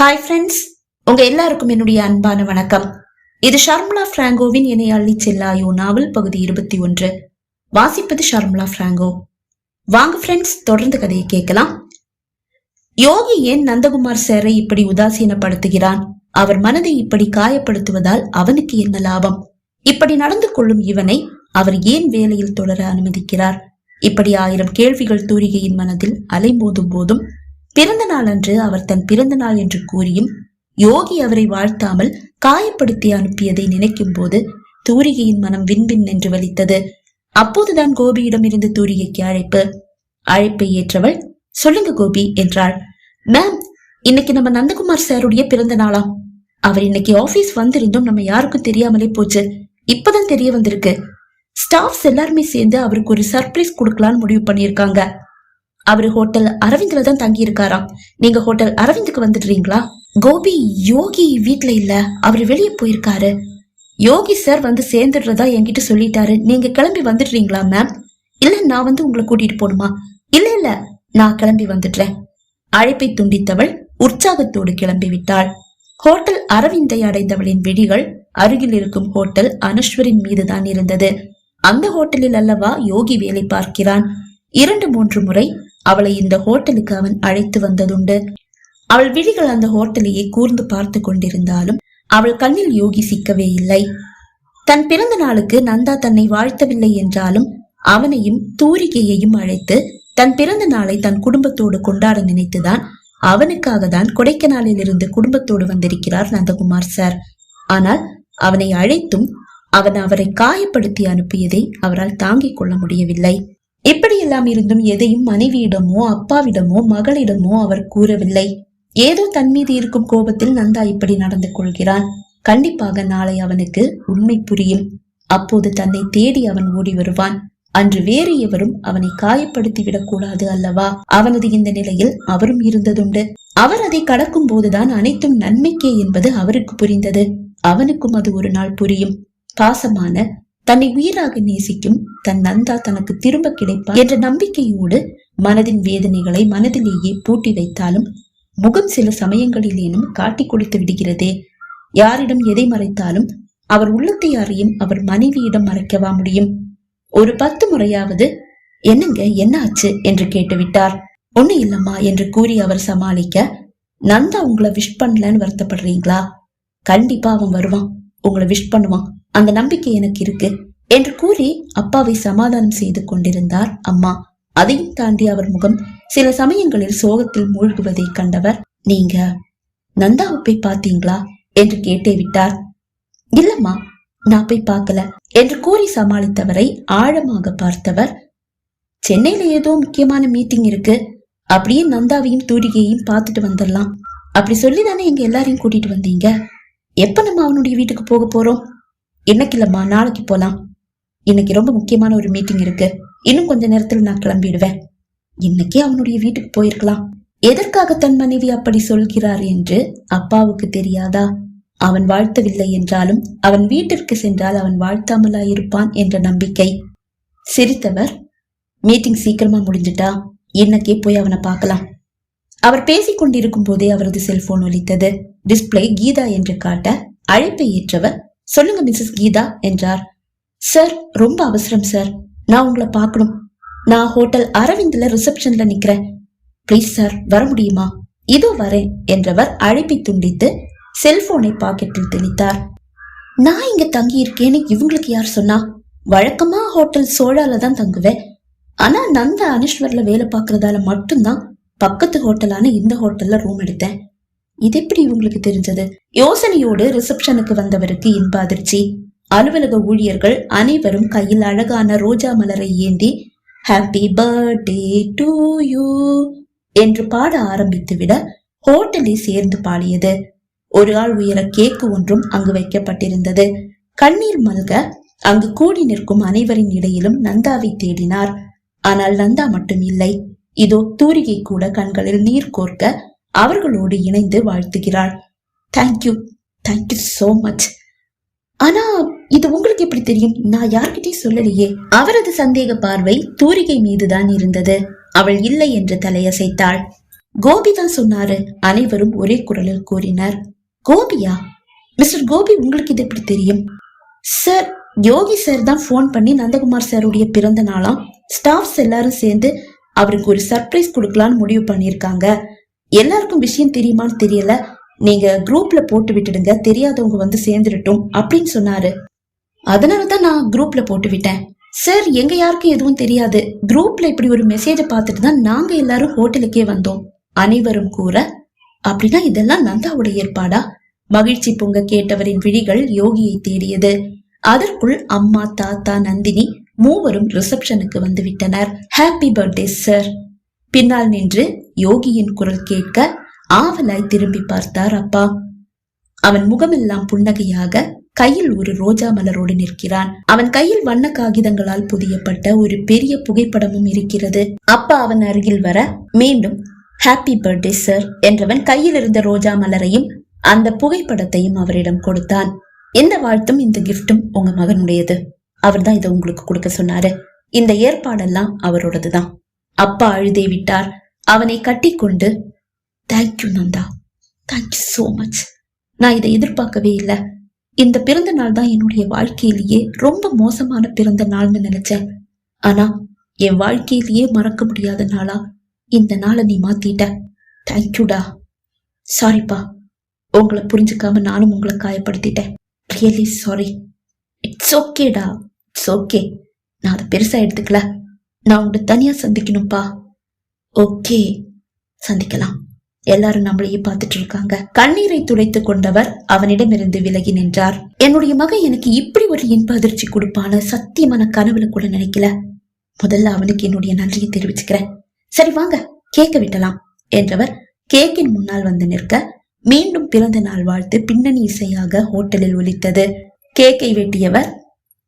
Hi friends உங்க எல்லாருக்கும் என்னுடைய அன்பான வணக்கம். இது ஷர்முலா பிராங்கோவின் என்னை அள்ளி செல்லாயோ நாவல் பகுதி இருபத்தி ஒன்று. வாசிப்பது ஷர்முலா பிராங்கோ. வாங்க ஃப்ரெண்ட்ஸ் தொடர்ந்து கதையை கேட்கலாம். யோகி ஏன் நந்தகுமார் சாரை இப்படி உதாசீனப்படுத்துகிறான்? அவர் மனதை இப்படி காயப்படுத்துவதால் அவனுக்கு என்ன லாபம்? இப்படி நடந்து கொள்ளும் இவனை அவர் ஏன் வேலையில் தொடர அனுமதிக்கிறார்? இப்படி ஆயிரம் கேள்விகள் தூரிகையின் மனதில் அலைமோதும் போதும் பிறந்த நாள் அன்று அவர் தன் பிறந்த நாள் என்று கூறியும் யோகி அவரை வாழ்த்தாமல் காயப்படுத்தி அனுப்பியதை நினைக்கும் போது தூரிகையின் மனம் விண்வின் என்று வலித்தது. அப்போதுதான் கோபியிடம் இருந்து தூரிகைக்கு அழைப்பு அழைப்பை ஏற்றவள் சொல்லுங்க கோபி என்றாள். மேம் இன்னைக்கு நம்ம நந்தகுமார் சாருடைய பிறந்த நாளாம் அவர் இன்னைக்கு ஆபீஸ் வந்திருந்தும் நம்ம யாருக்கும் தெரியாமலே போச்சு. இப்பதான் தெரிய வந்திருக்கு. ஸ்டாஃப்ஸ் எல்லாருமே சேர்ந்து அவருக்கு ஒரு சர்ப்ரைஸ் கொடுக்கலாம்னு முடிவு பண்ணியிருக்காங்க. அவர் ஹோட்டல் அரவிந்த்ல தான் தங்கி இருக்காராம் நீங்க ஹோட்டல் அரவிந்துக்கு வந்துடுறீங்களா? கோபி யோகி வீட்ல இல்ல. அவர் வெளியே போயிருக்காரு. யோகி சார் வந்து சேர்ந்துடுறதா என்கிட்ட சொல்லிட்டாரு. நீங்க கிளம்பி வந்துடுறீங்களா மேம் இல்ல நான் வந்து உங்களை கூட்டிட்டு போகணுமா இல்ல இல்ல நான் கிளம்பி வந்துடுறேன். அழைப்பை துண்டித்தவள் உற்சாகத்தோடு கிளம்பி விட்டாள். ஹோட்டல் அரவிந்தை அடைந்தவளின் விழிகள் அருகில் இருக்கும் ஹோட்டல் அனுஷ்வரின் மீதுதான் இருந்தது. அந்த ஹோட்டலில் அல்லவா யோகி வேலை பார்க்கிறான். இரண்டு மூன்று முறை அவளை இந்த ஹோட்டலுக்கு அவன் அழைத்து வந்ததுண்டு. அவள் விழிகள் அந்த ஹோட்டலையே கூர்ந்து பார்த்து கொண்டிருந்தாலும் அவள் கண்ணில் யோகி சிக்கவே இல்லை. தன் பிறந்த நாளுக்கு நந்தா தன்னை வாழ்த்தவில்லை என்றாலும் அவனையும் தூரிகையையும் அழைத்து தன் பிறந்த நாளை தன் குடும்பத்தோடு கொண்டாட நினைத்துதான் அவனுக்காக தான் கொடைக்கானலில் இருந்து குடும்பத்தோடு வந்திருக்கிறார் நந்தகுமார் சார். ஆனால் அவனை அழைத்தும் அவன் அவரை காயப்படுத்தி அனுப்பியதை அவரால் தாங்கிக் கொள்ள முடியவில்லை. இப்படியெல்லாம் இருந்தும் எதையும் மனைவியிடமோ அப்பாவிடமோ மகளிடமோ அவர் கூறவில்லை. ஏதோ தன் மீது இருக்கும் கோபத்தில் நந்தா இப்படி நடந்து கொள்கிறான். கண்டிப்பாக நாளை அவனுக்கு உண்மை புரியும். அப்போது தன்னை தேடி அவன் ஓடி வருவான். அன்று வேறு எவரும் அவனை காயப்படுத்தி விடக்கூடாது அல்லவா? அவனது இந்த நிலையில் அவரும் இருந்ததுண்டு. அவர் அதை கடக்கும் போதுதான் அனைத்தும் நன்மைக்கே என்பது அவருக்கு புரிந்தது. அவனுக்கும் அது ஒரு நாள் புரியும். பாசமான தன்னை உயிராக நேசிக்கும் தன் நந்தா தனக்கு திரும்ப கிடைப்பார் என்ற நம்பிக்கையோடு மனதின் வேதனைகளை மனதிலேயே பூட்டி வைத்தாலும் முகம் சில சமயங்களிலேனும் காட்டி கொடுத்து விடுகிறதே. யாரிடம் எதை மறைத்தாலும் அவர் உள்ளத்தை அறியும் அவர் மனைவியிடம் மறைக்கவா முடியும்? ஒரு பத்து முறையாவது என்னங்க என்ன ஆச்சு? என்று கேட்டுவிட்டார். ஒண்ணு இல்லம்மா என்று கூறி அவர் சமாளிக்க நந்தா உங்களை விஷ் பண்ணலன்னு வருத்தப்படுறீங்களா? கண்டிப்பா அவன் வருவான். உங்களை விஷ் பண்ணுவான். அந்த நம்பிக்கை எனக்கு இருக்கு என்று கூறி அப்பாவை சமாதானம் செய்து கொண்டிருந்தார் அம்மா. அதையும் தாண்டி அவர் முகம் சில சமயங்களில் சோகத்தில் மூழ்குவதை கண்டவர் நீங்க நந்தாவை போய் பாத்தீங்களா என்று கேட்டே விட்டார். இல்லம்மா நான் போய் பார்க்கல என்று கூறி சமாளித்தவரை ஆழமாக பார்த்தவர் சென்னையில ஏதோ முக்கியமான மீட்டிங் இருக்கு அப்படியே நந்தாவையும் தூரிகையையும் பார்த்துட்டு வந்துடலாம். அப்படி சொல்லி தானே எங்க எல்லாரையும் கூட்டிட்டு வந்தீங்க? எப்ப நம்ம அவனுடைய வீட்டுக்கு போக போறோம்? இன்னைக்கு இல்லம்மா நாளைக்கு போலாம். இன்னைக்கு ரொம்ப முக்கியமான ஒரு மீட்டிங் இருக்கு. இன்னும் கொஞ்ச நேரத்தில் நான் கிளம்பிடுவேன். இன்னைக்கே அவனுடைய வீட்டுக்கு போயிருக்கலாம். எதற்காக தன் மனைவி அப்படி சொல்கிறார் என்று அப்பாவுக்கு தெரியாதா? அவன் வாழ்த்தவில்லை என்றாலும் அவன் வீட்டிற்கு சென்றால் அவன் வாழ்த்தாமலா இருப்பான் என்ற நம்பிக்கை. சிரித்தவர் மீட்டிங் சீக்கிரமா முடிஞ்சிட்டா? இன்னைக்கே போய் அவனை பார்க்கலாம். அவர் பேசிக் கொண்டிருக்கும் போதே அவரது செல்போன் ஒலித்தது. டிஸ்பிளே கீதா என்று காட்ட அழைப்பை ஏற்றவர் சொல்லுங்க மிஸ்ஸஸ் கீதா என்றார். சார் ரொம்ப அவசரம் சார். நான் உங்களை பார்க்கணும். நான் ஹோட்டல் அரவிந்தில் ரிசப்ஷன்ல நிக்கிறேன். ப்ளீஸ் சார் வர முடியுமா? இதோ வரேன் என்றவர் அழைப்பை துண்டித்து செல்போனை பாக்கெட்டில் திணித்தார் நான் இங்க தங்கி இருக்கேன்னு இவங்களுக்கு யார் சொன்னா? வழக்கமா ஹோட்டல் சோழால தான் தங்குவேன். ஆனா நந்த அனுஷ்வர்ல வேலை பார்க்கறதால மட்டும்தான் பக்கத்து ஹோட்டலான இந்த ஹோட்டல்ல ரூம் எடுத்தேன். இது எப்படி இவங்களுக்கு தெரிஞ்சது? யோசனையோடு ரிசப்ஷனுக்கு வந்தவருக்கு இன்ப அதிர்ச்சி அலுவலக ஊழியர்கள் அனைவரும் கையில் அழகான ரோஜா மலரை ஏந்தி ஹாப்பி பர்த்டே டு யூ என்று பாட ஆரம்பித்துவிட ஹோட்டலை சேர்ந்து பாடியது. ஒரு ஆள் உயர கேக்கு ஒன்றும் அங்கு வைக்கப்பட்டிருந்தது. கண்ணீர் மல்க அங்கு கூடி நிற்கும் அனைவரின் இடையிலும் நந்தாவை தேடினார். ஆனால் நந்தா மட்டும் இல்லை இதோ தூரிகை கூட கண்களில் நீர் கோர்க்க அவர்களோடு இணைந்து வாழ்த்துகிறாள். Thank you thank you so much ஆனா இது உங்களுக்கு எப்படி தெரியும்? நான் யார்கிட்டயும் சொல்லலையே. அவரது சந்தேக பார்வை தூரிகை மீதுதான் இருந்தது. அவள் இல்லை என்று தலையசைத்தாள். கோபி தான் சொன்னாரு. அனைவரும் ஒரே குரலில் கூறினர். கோபியா? மிஸ்டர் கோபி உங்களுக்கு இது எப்படி தெரியும்? சார் யோகி சார் தான் ஃபோன் பண்ணி நந்தகுமார் சாருடைய பிறந்த நாளாம். ஸ்டாஃப்ஸ் எல்லாரும் சேர்ந்து அவருக்கு ஒரு சர்ப்ரைஸ் கொடுக்கலான்னு முடிவு பண்ணியிருக்காங்க. எல்லாருக்கும் விஷயம் தெரியுமான்னு தெரியல. நீங்க குரூப்ல போட்டு விட்டுடுங்க தெரியாதவங்க வந்து சேர்ந்துடட்டும் அப்படின்னு சொன்னாரு. அதனால தான் நான் குரூப்ல போட்டு விட்டேன். சார் எங்க யாருக்கும் எதுவும் தெரியாது. குரூப்ல இப்படி ஒரு மெசேஜை பார்த்துட்டு தான் நாங்க எல்லாரும் ஹோட்டலுக்கே வந்தோம். அனைவரும் கூற அப்படின்னா இதெல்லாம் நந்தாவோட ஏற்பாடா? மகிழ்ச்சி பொங்க கேட்டவரின் விழிகள் யோகியை தேடியது. அதற்குள் அம்மா தாத்தா நந்தினி மூவரும் ரிசப்ஷனுக்கு வந்து விட்டனர். ஹாப்பி பர்த்டே சார் பின்னால் நின்று யோகியின் குரல் கேட்க ஆவலாய் திரும்பி பார்த்தார் அப்பா. அவன் முகமெல்லாம் புன்னகையாக கையில் ஒரு ரோஜா மலரோடு நிற்கிறான். அவன் கையில் வண்ண காகிதங்களால் புதியப்பட்ட ஒரு பெரிய புகைப்படமும் இருக்கிறது. அப்பா அவன் அருகில் வர மீண்டும் ஹாப்பி பர்த்டே சார் என்றவன் கையில் இருந்த ரோஜா மலரையும் அந்த புகைப்படத்தையும் அவரிடம் கொடுத்தான். இந்த வாழ்த்தும் இந்த கிஃப்டும் உங்க மகனுடையது. அவர் தான் இதை உங்களுக்கு கொடுக்க சொன்னாரு. இந்த ஏற்பாடெல்லாம் அவரோடதுதான். அப்பா அழுதே விட்டார். அவனை கட்டிக்கொண்டு thank you Nanda. Thank you so much நான் இதை எதிர்பார்க்கவே இல்லை. இந்த பிறந்த நாள் தான் என்னுடைய வாழ்க்கையிலேயே ரொம்ப மோசமான பிறந்த நாள்னு நினைச்சேன். ஆனா என் வாழ்க்கையிலேயே மறக்க முடியாத நாளா இந்த நாளை நீ மாத்திட்ட. தேங்க்யூடா சாரிப்பா உங்களை புரிஞ்சுக்காம நானும் உங்களை காயப்படுத்திட்டேன். ரியலி சாரி இட்ஸ் ஓகேடா இட்ஸ் ஓகே நான் அதை பெருசா எடுத்துக்கல. நான் உங்களை தனியா சந்திக்கணும்ப்பா ஓகே. சந்திக்கலாம். எல்லாரும் நம்மளையே பார்த்துட்டு இருக்காங்க. கண்ணீரை துடைத்துக் கொண்டவர் அவனிடமிருந்து விலகி நின்றார். என்னுடைய மகன் எனக்கு இப்படி ஒரு இன்ப அதிர்ச்சி கொடுப்பான்னு சத்தியமான கனவுல கூட நினைக்கல. முதல்ல அவனுக்கு என்னுடைய நன்றியை தெரிவிச்சுக்கிறேன். சரி வாங்க. கேக்க விட்டலாம் என்றவர் கேக்கின் முன்னால் வந்து நிற்க மீண்டும் பிறந்த நாள் வாழ்த்து பின்னணி இசையாக ஹோட்டலில் ஒலித்தது. கேக்கை வெட்டியவர்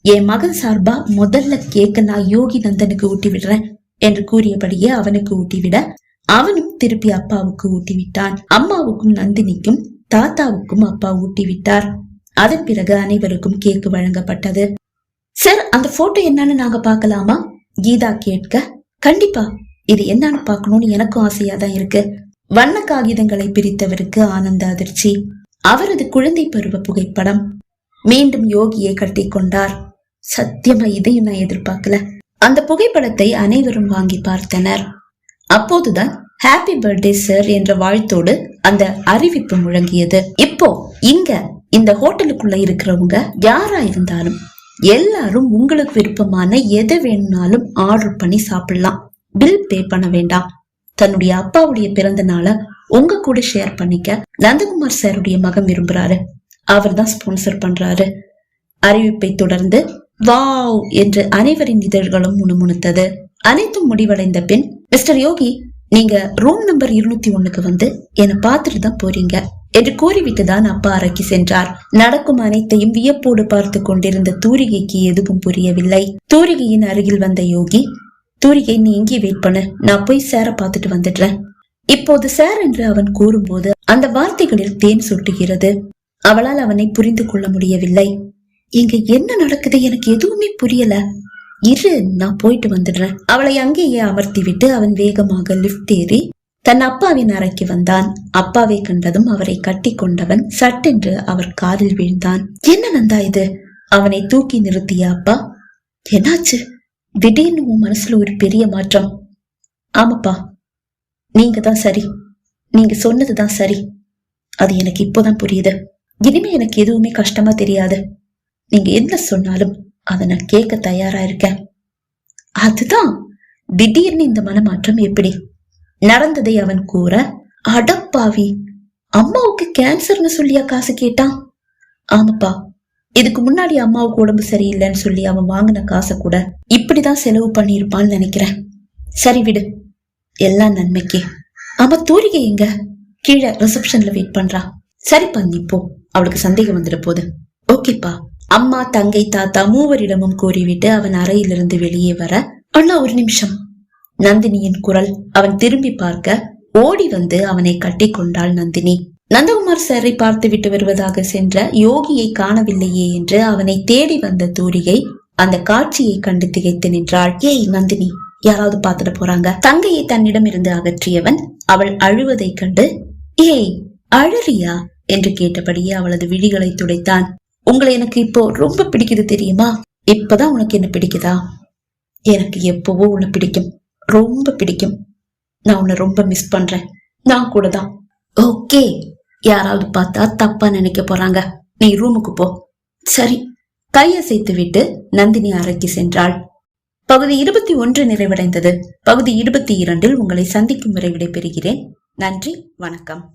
என் மகன் சார்பா முதல்ல கேக்க நான் யோகி நந்தனுக்கு ஊட்டி விடுறேன். என்று கூறியபடியே அவனுக்கு ஊட்டிவிட அவனும் திருப்பி அப்பாவுக்கு ஊட்டி விட்டான் அம்மாவுக்கும் நந்தினிக்கும் தாத்தாவுக்கும் அப்பா ஊட்டி விட்டார் அதன் பிறகு அனைவருக்கும் கேக்கு வழங்கப்பட்டது. சார் அந்த போட்டோ என்னன்னு நாங்க பார்க்கலாமா? கீதா கேட்க கண்டிப்பா இது என்னன்னு பார்க்கணும்னு எனக்கும் ஆசையா தான் இருக்கு. வண்ண காகிதங்களை பிரித்தவருக்கு ஆனந்த அதிர்ச்சி. அவரது குழந்தை பருவ புகைப்படம். மீண்டும் யோகியை கட்டிக்கொண்டார் சத்தியமா இதையும் நான் எதிர்பார்க்கல. அந்த புகைப்படத்தை அனைவரும் வாங்கி பார்த்தனர். அப்போதுதான் ஹாப்பி பர்த்டே சார் என்ற வாழ்த்தோடு அந்த அறிவிப்பு முழங்கியது. இப்போ இங்க இந்த ஹோட்டலுக்குள்ள இருக்கிறவங்க யாரா இருந்தாலும் எல்லாரும் உங்களுக்கு விருப்பமான எதை வேணும்னாலும் ஆர்டர் பண்ணி சாப்பிடலாம். பில் பே பண்ண வேண்டாம். தன்னுடைய அப்பாவுடைய பிறந்த நாளை உங்க கூட ஷேர் பண்ணிக்க நந்தகுமார் சாருடைய மகன் விரும்புறாரு. அவர் தான் ஸ்பான்சர் பண்றாரு. அறிவிப்பை தொடர்ந்து வாவ் என்று அனைவரின் இதழ்களும் முணுமுணுத்தது. அனைத்தும் முடிவடைந்த பின் மிஸ்டர் யோகி நீங்க ரூம் நம்பர் இருநூத்தி ஒண்ணுக்கு வந்து என்னை பார்த்துட்டு தான் போறீங்க என்று கூறிவிட்டு தான் அப்பா அறைக்கு சென்றார். நடக்கும் அனைத்தையும் வியப்போடு பார்த்து கொண்டிருந்த தூரிகைக்கு எதுவும் புரியவில்லை. தூரிகையின் அருகில் வந்த யோகி தூரிகை நீ இங்கே வெயிட் பண்ணு. நான் போய் சேர பார்த்துட்டு வந்துடுறேன். இப்போது சார் என்று அவன் கூறும்போது அந்த வார்த்தைகளில் தேன் சொட்டுகிறது. அவளால் அவனை புரிந்து கொள்ள முடியவில்லை. இங்க என்ன நடக்குது எனக்கு எதுவுமே புரியல. இரு நான் போயிட்டு வந்துடுறேன். அவளை அங்கேயே அமர்த்தி விட்டு அவன் வேகமாக லிஃப்ட் ஏறி தன் அப்பாவின் அறைக்கு வந்தான். அப்பாவை கண்டதும் அவரை கட்டி கொண்டவன் சட்டென்று அவர் காதில் வீழ்ந்தான். என்ன நந்தா இது? அவனை தூக்கி நிறுத்திய அப்பா? என்னாச்சு? திடீர்னு உன் மனசுல ஒரு பெரிய மாற்றம். ஆமாப்பா. நீங்க தான் சரி. நீங்க சொன்னதுதான் சரி. அது எனக்கு இப்போதான் புரியுது. இனிமே எனக்கு எதுவுமே கஷ்டமா தெரியாது. நீங்க என்ன சொன்னாலும் அதை நான் கேட்க தயாரா இருக்கேன். அதுதான். திடீர்னு இந்த மனமாற்றம் எப்படி? நடந்ததை அவன் கூற அடப்பாவி அம்மாவுக்கு கேன்சர்னு சொல்லியா காசு கேட்டான்? ஆமாப்பா. இதுக்கு முன்னாடி அம்மாவுக்கு உடம்பு சரியில்லைன்னு சொல்லி அவன் வாங்கின காசை கூட இப்படிதான் செலவு பண்ணியிருப்பான்னு நினைக்கிறேன். சரி விடு. எல்லாம் நன்மைக்கு. அவ தூரிகை எங்க? கீழே ரிசப்ஷன்ல வெயிட் பண்றா. சரிப்பா நீ போ. அவளுக்கு சந்தேகம் வந்துட போகுது ஓகேப்பா. அம்மா தங்கை தாத்தா மூவரிடமும் கூறிவிட்டு அவன் அறையிலிருந்து வெளியே வர அண்ணா ஒரு நிமிஷம். நந்தினியின் குரல் அவன் திரும்பி பார்க்க ஓடி வந்து அவனை கட்டி கொண்டாள் நந்தினி. நந்தகுமார் சாரை பார்த்து விட்டு வருவதாக சென்ற யோகியை காணவில்லையே என்று அவனை தேடி வந்த தூரிகை அந்த காட்சியை கண்டு திகைத்து நின்றாள். ஏய் நந்தினி யாராவது பார்த்துட போறாங்க? தங்கையை தன்னிடம் இருந்து அகற்றியவன் அவள் அழுவதைக் கண்டு ஏய் அழறியா? என்று கேட்டபடியே அவளது விழிகளை துடைத்தான். உங்களை எனக்கு இப்போ ரொம்ப பிடிக்குது தெரியுமா? இப்பதான் உனக்கு என்ன பிடிக்குதா? எனக்கு எப்பவோ உன்னை பிடிக்கும். ரொம்ப பிடிக்கும். நான் உன்னை ரொம்ப மிஸ் பண்றேன். நான் கூட தான் ஓகே. யாராவது பார்த்தா தப்பா நினைக்க போறாங்க. நீ ரூமுக்கு போ. சரி. கையசைத்து விட்டு நந்தினி அறைக்கு சென்றாள். பகுதி இருபத்தி ஒன்று நிறைவடைந்தது. பகுதி இருபத்தி இரண்டில் உங்களை சந்திக்கும் வரை விடைபெறுகிறேன். நன்றி. வணக்கம்.